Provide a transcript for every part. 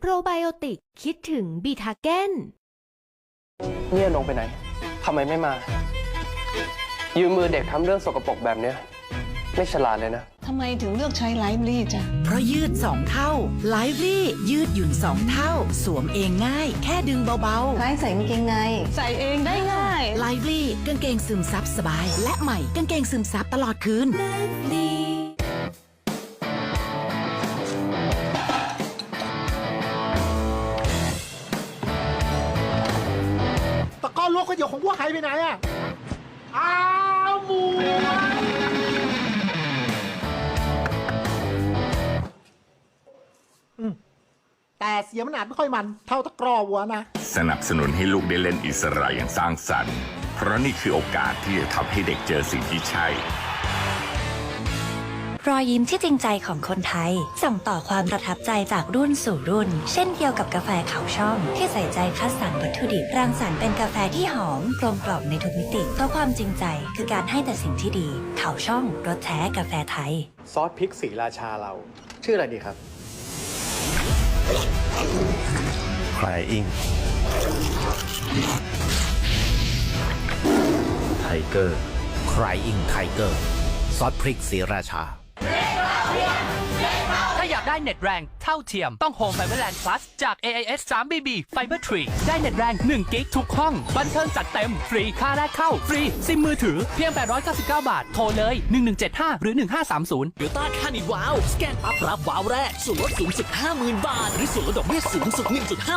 โปรไบโอติก คิดถึงบีทาเกนเนี่ยลงไปไหน ทำไมไม่มา ยืมมือเด็กทำเรื่องสกปรกแบบเนี้ย ไม่ฉลาดเลยนะ ทำไมถึงเลือกใช้ไลฟ์ลี่จ้ะ เพราะยืด 2 เท่าไลฟ์รี่ยืดหยุ่น 2 เท่า สวมเองง่าย แค่ดึงเบาคล้ายใส่กางเกงในใส่เองได้ง่ายๆไลฟ์รี่กางเกงซึมซับสบาย และใหม่กางเกงซึมซับตลอดคืนต อลวกก๋วยเตี๋ยวของพวกใครไปไหนอะอ้าวหมูอืมแต่เสียมันอาจไม่ค่อยมัน เท่าตะกร้อวัวนะ สนับสนุนให้ลูกได้เล่นอิสระอย่างสร้างสรรค์ เพราะนี่คือโอกาสที่จะทำให้เด็กเจอสิ่งที่ใช่ รอยยิ้มที่จริงใจของคนไทย ส่งต่อความประทับใจจากรุ่นสู่รุ่น เช่นเดียวกับกาแฟเขาช่อง ที่ใส่ใจคัดสรรวัตถุดิบรังสรรค์เป็นกาแฟที่หอมกลมกล่อมในทุกมิติเพราะความจริงใจคือการให้แต่สิ่งที่ดี เขาช่องรสแท้กาแฟไทย ซอสพริกสีราชาเรา ชื่ออะไรดีครับ Crying Tiger Crying Tiger ซอสพริกสีราชา ถ้าอยากได้เน็ตแรงเท่าเทียมต้อง Home Fiberland Plus จาก AIS 3BB Fiber 3 ได้เน็ตแรง1กิกทุกห้อง บันเทิงจัดเต็ม ฟรีค่าแรกเข้า ฟรี ซิมมือถือเพียง 899 บาท โทรเลย 1175 หรือ 1530โยต้าคานิวาวสแกนปั๊บรับว้าวแรก ส่วนลดสูงสุด 50,000 บาท หรือส่วนลดดอกเบี้ยสูงสุด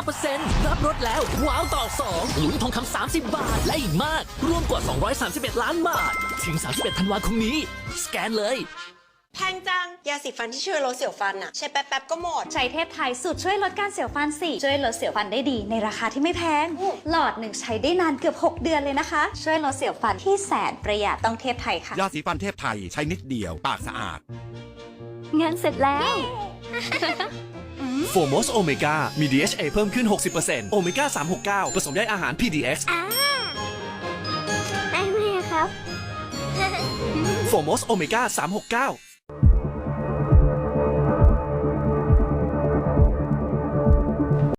1.5%รับรถแล้ว ว้าวต่อ 2 ลุ้นทองคำ 30 บาท และอีกมาก รวมกว่า 231 ล้านบาท ถึง 31 ธันวาคมนี้ สแกนเลย แพงจัง ยาสีฟันที่ช่วยลดเสียวฟันอะใช้แป๊บๆก็หมด ใช้เทพไทยสูตรช่วยลดการเสียวฟันสี่ช่วยลดเสียวฟันได้ดีในราคาที่ไม่แพงหลอดหนึ่งใช้ได้นานเกือบ 6 เดือนเลยนะคะ ช่วยลดเสียวฟันที่แสนประหยัดต้องเทพไทยค่ะ ยาสีฟันเทพไทยใช้นิดเดียว ปากสะอาด งานเสร็จแล้ว โฟมอสโอเมก้ามี DHA เพิ่มขึ้น 60%โอเมก้า 369 ผสมได้อาหาร PDX ได้ไหมครับ โฟมอสโอเมก้า 369